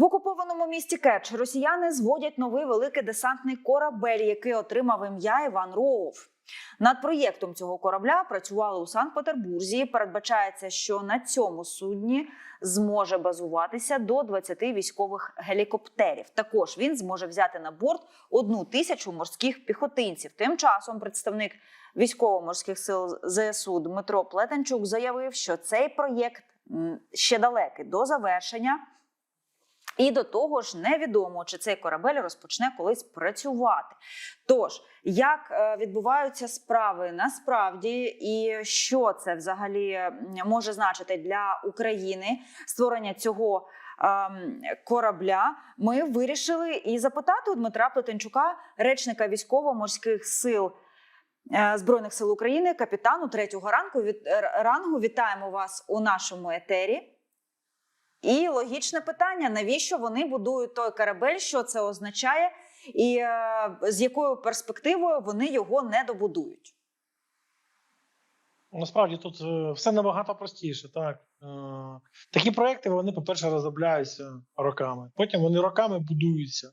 В окупованому місті Керч росіяни зводять новий великий десантний корабель, який отримав ім'я Іван Роув. Над проєктом цього корабля працювали у Санкт-Петербурзі. Передбачається, що на цьому судні зможе базуватися до 20 військових гелікоптерів. Також він зможе взяти на борт одну тисячу морських піхотинців. Тим часом представник військово-морських сил ЗСУ Дмитро Плетенчук заявив, що цей проєкт ще далекий до завершення. І до того ж, невідомо, чи цей корабель розпочне колись працювати. Тож, як е, відбуваються справи насправді, і що це взагалі може значити для України створення цього ем, корабля, ми вирішили і запитати у Дмитра Плетенчука, речника військово-морських сил. е, Збройних сил України, капітану третього ранку від е, рангу. Вітаємо вас у нашому етері. І логічне питання: навіщо вони будують той корабель? Що це означає, і е, з якою перспективою вони його не добудують? Насправді тут е, все набагато простіше. Так Е, такі проекти вони, по-перше, розробляються роками. Потім вони роками будуються.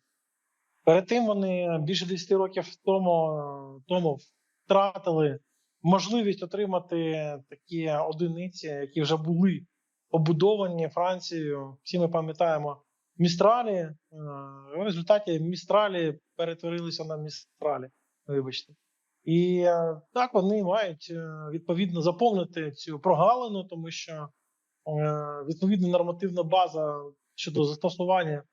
Перед тим вони більше 10 років тому, тому втратили можливість отримати такі одиниці, які вже були побудовані Францією. Всі ми пам'ятаємо містралі. Е, В результаті містралі перетворилися на містралі. Вибачте. І е, так вони мають е, відповідно заповнити цю прогалину, тому що відповідна нормативна база щодо застосування,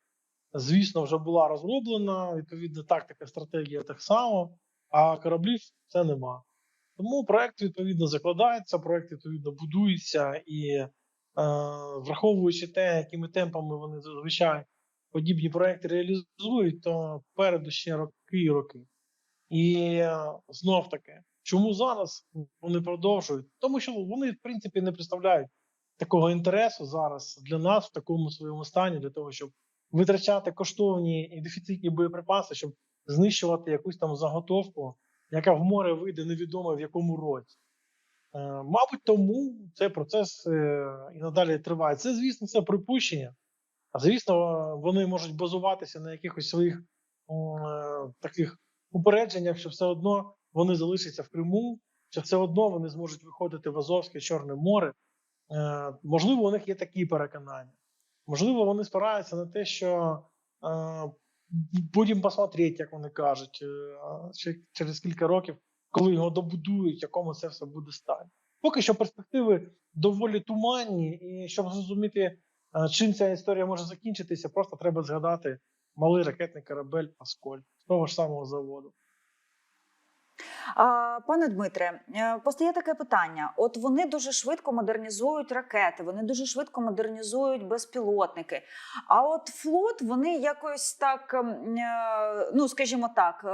звісно, вже була розроблена. Відповідна тактика, стратегія так само, а кораблів це нема. Тому проект відповідно закладається, проект відповідно будується і враховуючи те, якими темпами вони зазвичай подібні проекти реалізують, то попереду ще роки і роки. І знов таки, чому зараз вони продовжують? Тому що вони, в принципі, не представляють такого інтересу зараз для нас в такому своєму стані, для того, щоб витрачати коштовні і дефіцитні боєприпаси, щоб знищувати якусь там заготовку, яка в море вийде невідомо в якому році. Е, Мабуть, тому цей процес е, і надалі триває. Це, звісно, це припущення. А звісно, вони можуть базуватися на якихось своїх е, таких упередженнях, що все одно вони залишаться в Криму, що все одно вони зможуть виходити в Азовське Чорне море. Можливо, у них є такі переконання. Можливо, вони спираються на те, що будемо посмотрети, як вони кажуть, через кілька років, коли його добудують, якому це все буде стані. Поки що перспективи доволі туманні, і щоб зрозуміти, е, чим ця історія може закінчитися, просто треба згадати малий ракетний корабель Асколь з того ж самого заводу. Пане Дмитре, е, постає таке питання: от вони дуже швидко модернізують ракети, вони дуже швидко модернізують безпілотники. А от флот вони якось так, ем, е, ну скажімо так,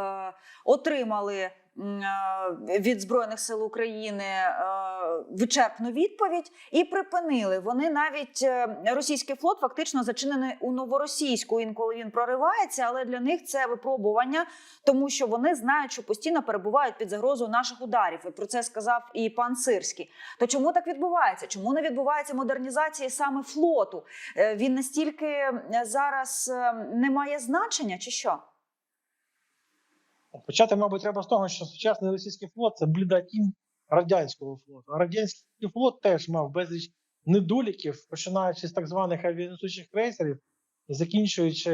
отримали. Е, Від збройних сил України е, вичерпну відповідь і припинили. Вони навіть е, російський флот фактично зачинений у новоросійську. Інколи він проривається, але для них це випробування, тому що вони знають, що постійно перебувають під загрозою наших ударів. І про це сказав і пан Сирський. То чому так відбувається? Чому не відбувається модернізація саме флоту? Він настільки зараз не має значення, чи що? Почати, мабуть, треба з того, що сучасний російський флот це бліда тінь радянського флоту. А радянський флот теж мав безліч недоліків, починаючи з так званих авіанесучих крейсерів і закінчуючи,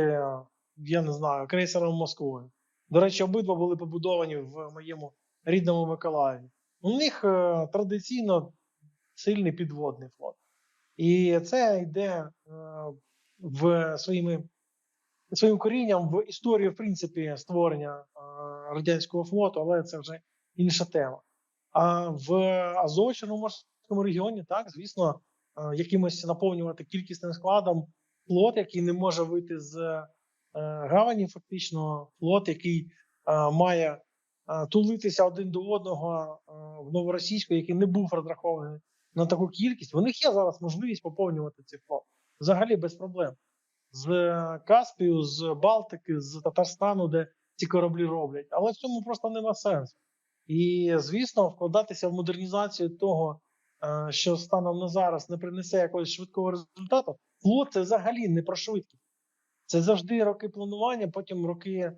я не знаю, крейсером Москвою. До речі, обидва були побудовані в моєму рідному Миколаєві. У них е, традиційно сильний підводний флот. І це йде е, в своїми своїм корінням в історію, в принципі, створення радянського флоту, але це вже інша тема. А в Азово-Чорноморському регіоні, так, звісно, якимось наповнювати кількісним складом флот, який не може вийти з е, гавані, фактично, флот, який має тулитися один до одного в новоросійську, який не був розрахований на таку кількість. У них є зараз можливість поповнювати цей флот взагалі без проблем з Каспію, з Балтики, з Татарстану, де ці кораблі роблять. Але в цьому просто нема сенсу. І, звісно, вкладатися в модернізацію того, е, що станом на зараз не принесе якогось швидкого результату. Флот це взагалі не про швидкість. Це завжди роки планування, потім роки е,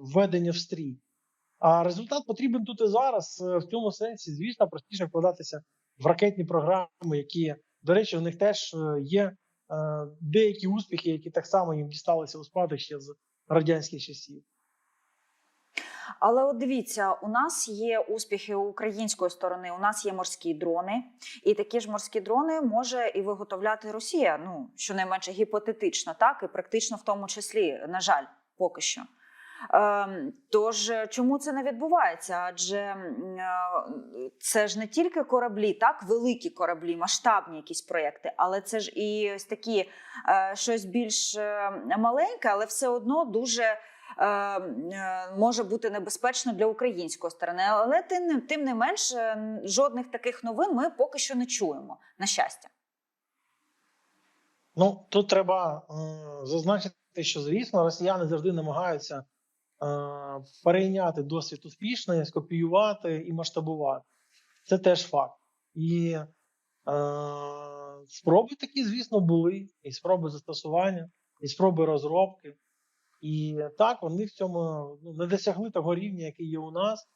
введення в стрій. А результат потрібен тут і зараз. Е, В цьому сенсі, звісно, простіше вкладатися в ракетні програми, які, до речі, у них теж є деякі успіхи, які так само їм дісталися у спадок ще з радянських часів. Але от дивіться, у нас є успіхи української сторони. У нас є морські дрони, і такі ж морські дрони може і виготовляти Росія. Ну щонайменше гіпотетично, так і практично в тому числі, на жаль, поки що. Ем, Тож чому це не відбувається? Адже е, це ж не тільки кораблі, так великі кораблі, масштабні якісь проекти, але це ж і ось такі е, щось більш е, маленьке, але все одно дуже е, е, може бути небезпечно для української сторони. Але тим, не- менш, е, жодних таких новин ми поки що не чуємо. На щастя. Ну тут треба е, зазначити, що звісно, росіяни завжди намагаються е, перейняти досвід успішний, скопіювати і масштабувати. Це теж факт. І е, спроби такі, звісно, були, і спроби застосування, і спроби розробки. І так, вони в цьому ну, не досягли того рівня, який є у нас.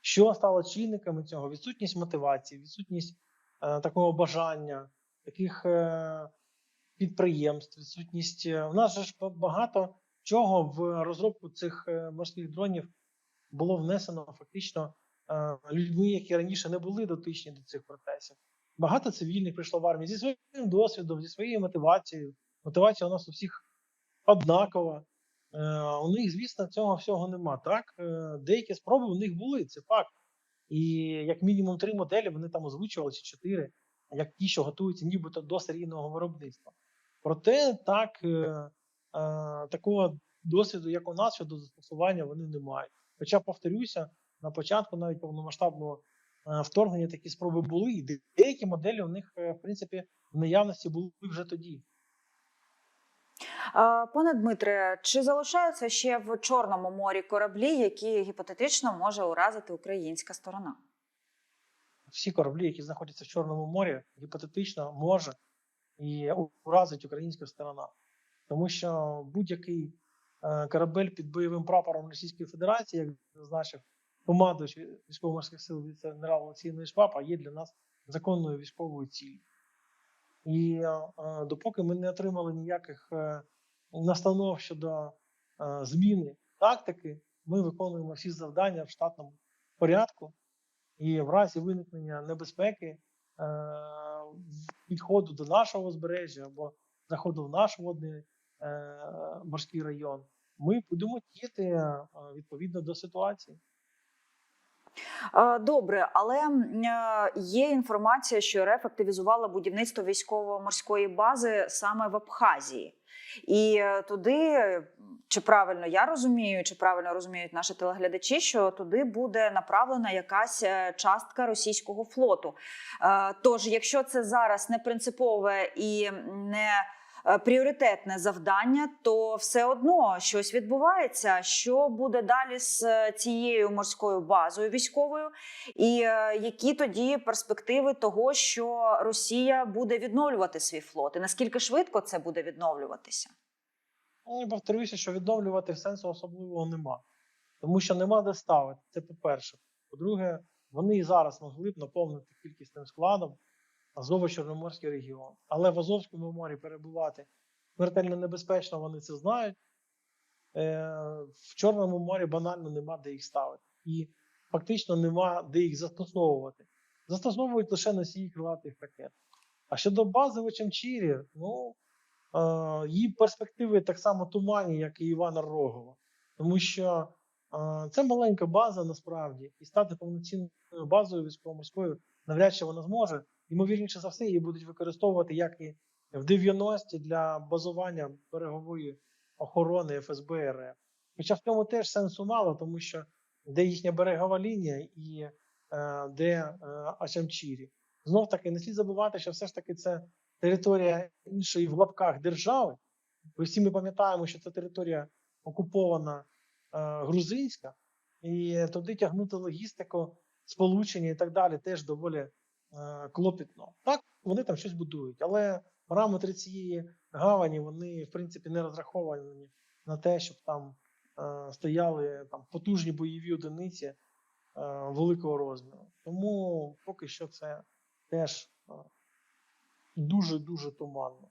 Що стало чинниками цього? Відсутність мотивації, відсутність е, такого бажання, таких е, підприємств, відсутність. е, У нас ж багато чого в розробку цих е, морських дронів було внесено фактично е, людьми, які раніше не були дотичні до цих процесів. Багато цивільних прийшло в армію зі своїм досвідом, зі своєю мотивацією. Мотивація у нас у всіх однакова. Е, У них, звісно, цього всього нема. Так, деякі спроби у них були, це факт. І як мінімум три моделі вони там озвучували чи чотири, як ті, що готуються нібито до серійного виробництва. Проте так, такого досвіду, як у нас щодо застосування, вони не мають. Хоча, повторюся, на початку навіть повномасштабного е, вторгнення такі спроби були, і деякі моделі у них, е, в принципі, в наявності були вже тоді. Пане Дмитре, чи залишаються ще в Чорному морі кораблі, які гіпотетично може уразити українська сторона? всі кораблі, які знаходяться в Чорному морі, гіпотетично може і уразить українська сторона. Тому що будь-який е, корабель під бойовим прапором Російської Федерації, як зазначив командуючий військово-морських сил віце-адмірал Олексій Швапа, є для нас законною військовою ціллю. І е, е, допоки ми не отримали ніяких настанов щодо зміни тактики, ми виконуємо всі завдання в штатному порядку. І в разі виникнення небезпеки підходу до нашого узбережжя або заходу в наш водний морський район, ми будемо діяти е, відповідно до ситуації. Добре, але е, є інформація, що РФ активізувала будівництво військово-морської бази саме в Абхазії. І е, туди, чи правильно я розумію, чи правильно розуміють наші телеглядачі, що туди буде направлена якась е, частка російського флоту. Е, Тож, якщо це зараз не принципове і не е, пріоритетне завдання, то все одно щось відбувається. Що буде далі з е, цією морською базою військовою, і е, які тоді перспективи того, що Росія буде відновлювати свій флот, і наскільки швидко це буде відновлюватися? Ну, і повторюся, що відновлювати сенсу особливого нема. Тому що нема де ставити. Це по-перше. По-друге, вони і зараз могли б наповнити кількісним складом Азово-Чорноморський регіон. Але в Азовському морі перебувати смертельно небезпечно, вони це знають. Е, в Чорному морі банально нема де їх ставити. І фактично нема де їх застосовувати. Застосовують лише носії крилатих ракет. А щодо бази в Очамчірі, ну е, її перспективи так само туманні, як і Івана Рогова. Тому що е, це маленька база насправді, і стати повноцінною базою військово-морською навряд чи вона зможе. Ймовірніше за все, її будуть використовувати як і в 90-ті для базування берегової охорони ФСБ РФ. Хоча в цьому теж сенсу мало, тому що де їхня берегова лінія і е, де е, Ачамчірі. Знов таки не слід забувати, що все ж таки це територія іншої в лапках держави. Бо всі ми пам'ятаємо, що це територія окупована е, грузинська, і туди тягнути логістику, сполучення і так далі теж доволі клопітно. Так, вони там щось будують, але параметри цієї гавані вони в принципі не розраховані на те, щоб там е, стояли там потужні бойові одиниці е, великого розміру. Тому поки що це теж е, дуже дуже туманно.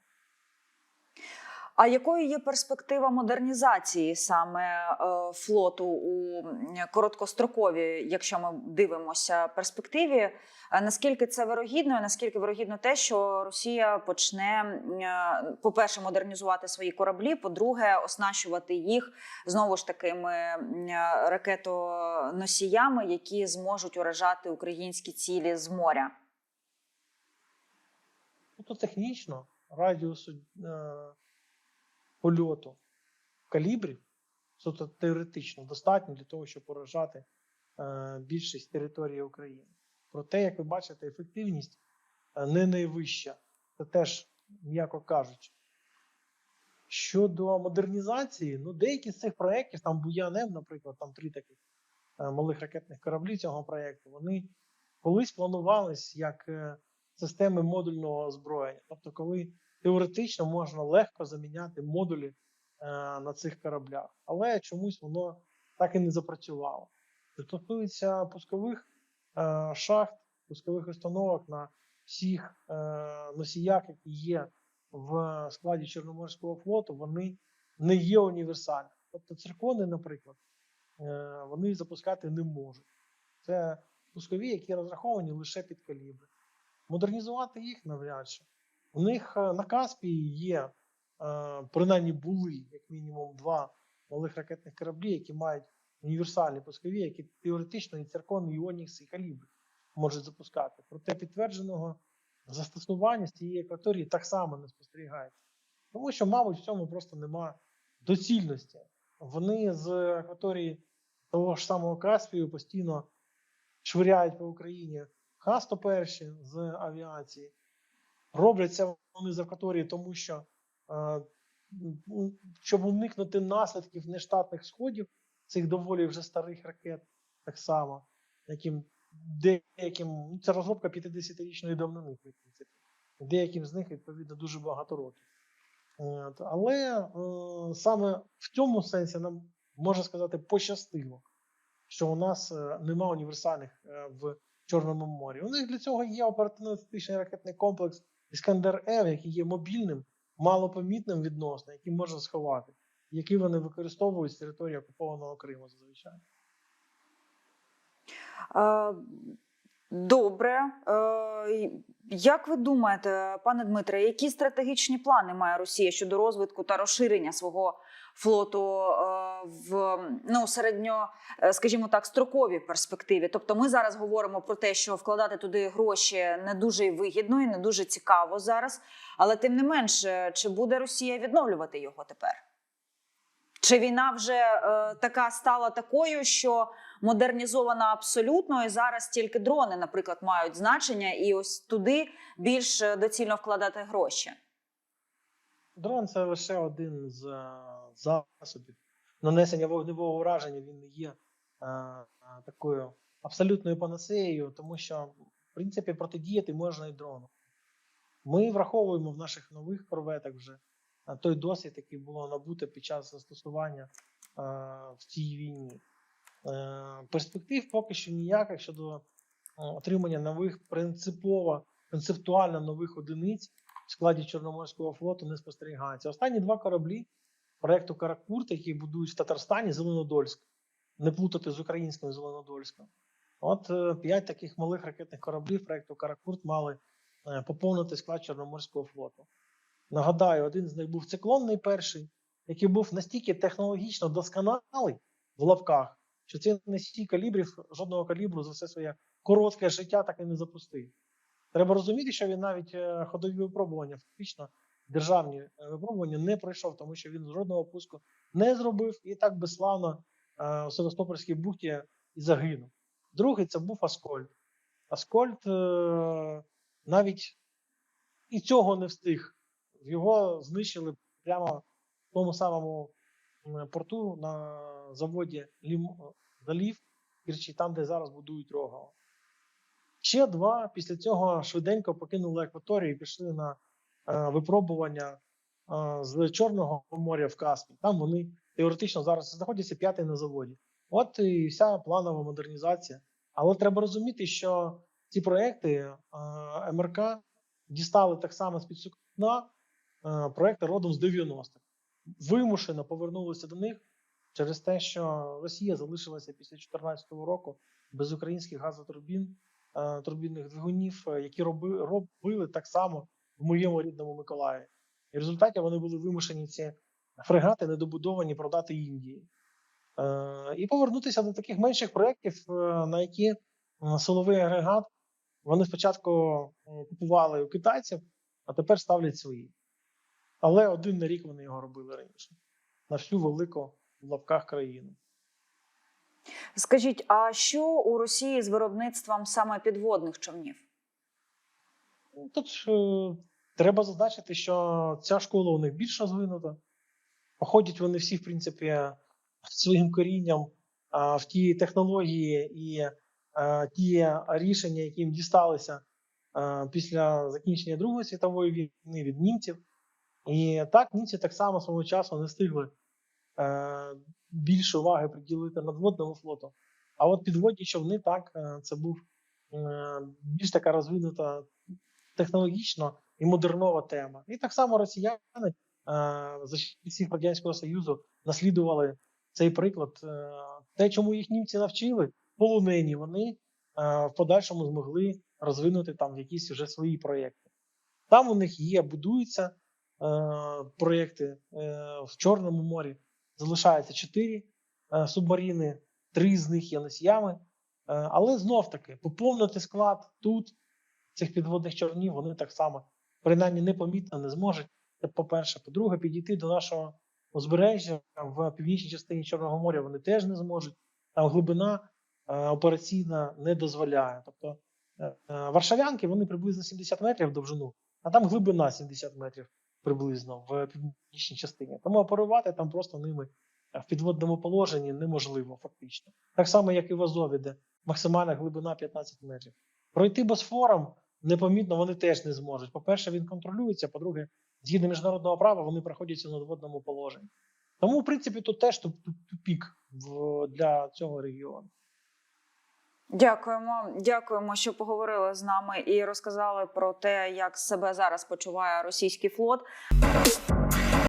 А якою є перспектива модернізації саме е, флоту у короткостроковій, якщо ми дивимося перспективі? Е, Наскільки це вирогідно? Наскільки вирогідно те, що Росія почне, е, по-перше, модернізувати свої кораблі, по-друге, оснащувати їх знову ж такими ракетоносіями, які зможуть уражати українські цілі з моря? Тобто технічно радіус е, польоту калібрів, тобто теоретично достатньо для того, щоб поражати е, більшість території України. Проте, як ви бачите, ефективність е, не найвища. Це теж, м'яко кажучи. Щодо модернізації, ну деякі з цих проєктів, там Буянем, наприклад, там три таких е, малих ракетних кораблі цього проєкту, вони колись планувались як е, системи модульного озброєння. Тобто, коли теоретично можна легко заміняти модулі е, на цих кораблях, але чомусь воно так і не запрацювало. Стосується пускових е, шахт, пускових установок на всіх е, носіях, які є в складі Чорноморського флоту, вони не є універсальними. Тобто циркони, наприклад, вони запускати не можуть. Це пускові, які розраховані лише під калібри. Модернізувати їх навряд чи. У них е, на Каспії є, е, принаймні були як мінімум два малих ракетних кораблі, які мають універсальні пускові, які теоретично і циркон, і Онікс, і калібр можуть запускати. Проте підтвердженого застосування з цієї акваторії так само не спостерігається. Тому що, мабуть, в цьому просто нема доцільності. Вони з акваторії того ж самого Каспію постійно швиряють по Україні Х-101 з авіації. Робляться вони з акваторії, тому що е, ну, щоб уникнути наслідків нештатних сходів цих доволі вже старих ракет, так само, яким деяким ну, це розробка 50-річної давнини, в принципі. Деяким з них, відповідно, дуже багато років. От, але е, саме в цьому сенсі нам можна сказати пощастило, що у нас е, нема універсальних е, в Чорному морі. У них для цього є оперативно-тактичний ракетний комплекс Іскандер М, який є мобільним, малопомітним відносно, який можна сховати, який вони використовують з території окупованого Криму зазвичай. Добре. Як ви думаєте, пане Дмитре, які стратегічні плани має Росія щодо розвитку та розширення свого флоту е, в ну, середньо, е, скажімо так, строковій перспективі? Тобто, ми зараз говоримо про те, що вкладати туди гроші не дуже вигідно і не дуже цікаво зараз. Але тим не менше, чи буде Росія відновлювати його тепер? Чи війна вже е, така стала такою, що модернізована абсолютно, і зараз тільки дрони, наприклад, мають значення, і ось туди більш е, доцільно вкладати гроші? Дрон це лише один з е, засобів нанесення вогневого ураження. Він не є е, е, такою абсолютною панацеєю, тому що, в принципі, протидіяти можна і дрону. Ми враховуємо в наших нових корветах вже той досвід, який було набуто під час застосування в цій війні. Перспектив поки що ніяких щодо отримання нових принципово, концептуально нових одиниць в складі Чорноморського флоту не спостерігається. Останні два кораблі проекту Каракурт, які будують в Татарстані, Зеленодольськ, не плутати з українським Зеленодольськом. От е, п'ять таких малих ракетних кораблів проекту Каракурт мали е, поповнити склад Чорноморського флоту. Нагадаю, один з них був циклонний перший, який був настільки технологічно досконалий в лапках, що цей носій калібрів жодного калібру за все своє коротке життя так і не запустив. Треба розуміти, що він навіть е, ходові випробування, фактично державні е, випробування не пройшов, тому що він жодного пуску не зробив і так безславно е, у Севастопольській бухті і загинув. Другий це був Аскольд. Аскольд навіть і цього не встиг. Його знищили прямо в тому самому порту на заводі Лім... Залів, там, де зараз будують Рогова. Ще два після цього швиденько покинули акваторію і пішли на е, випробування е, з Чорного моря в Каспій. Там вони теоретично зараз знаходяться п'ятий на заводі. От і вся планова модернізація. Але треба розуміти, що ці проекти е, МРК дістали так само з під сукна е, проекти родом з 90-х. Вимушено повернулися до них через те, що Росія залишилася після 2014 року без українських газотурбін, турбінних двигунів, е, які роби, робили так само в моєму рідному Миколаєві. І в результаті вони були вимушені ці фрегати недобудовані продати Індії. Е, і повернутися до таких менших проєктів, е, на які е, силовий агрегат вони спочатку е, купували у китайців, а тепер ставлять свої. Але один на рік вони його робили раніше на всю велику в лапках країну. Скажіть, а що у Росії з виробництвом саме підводних човнів? Тут е, треба зазначити, що ця школа у них більш розвинута. Походять вони всі, в принципі, своїм корінням а, в ті технології і а, ті рішення, які їм дісталися а, після закінчення Другої світової війни від німців. І так, німці так само свого часу не встигли е, більше уваги приділити надводному флоту. А от підводні човни, так, е, це був е, більш така розвинута технологічно і модернова тема. І так само росіяни е, за часів Радянського Союзу наслідували цей приклад. Те, чому їх німці навчили, полонені, вони в подальшому змогли розвинути там якісь вже свої проєкти. Там у них є, будуються е, проєкти в Чорному морі. Залишається чотири е, субмаріни, три з них є носіями. Е, але знов таки поповнити склад тут цих підводних човнів вони так само принаймні непомітно не зможуть. Це по-перше, по-друге, підійти до нашого узбережжя в північній частині Чорного моря вони теж не зможуть. Там глибина е, операційна не дозволяє. Тобто варшавянки вони приблизно 70 метрів довжину, а там глибина 70 метрів приблизно в північній частині. Тому оперувати там просто ними в підводному положенні неможливо, фактично. Так само, як і в Азові, де максимальна глибина 15 метрів. Пройти босфором непомітно вони теж не зможуть. По-перше, він контролюється. По-друге, згідно міжнародного права, вони проходяться на надводному положенні. Тому, в принципі, тут теж туп- туп- тупік для цього регіону. Дякуємо, дякуємо, що поговорили з нами і розказали про те, як себе зараз почуває російський флот.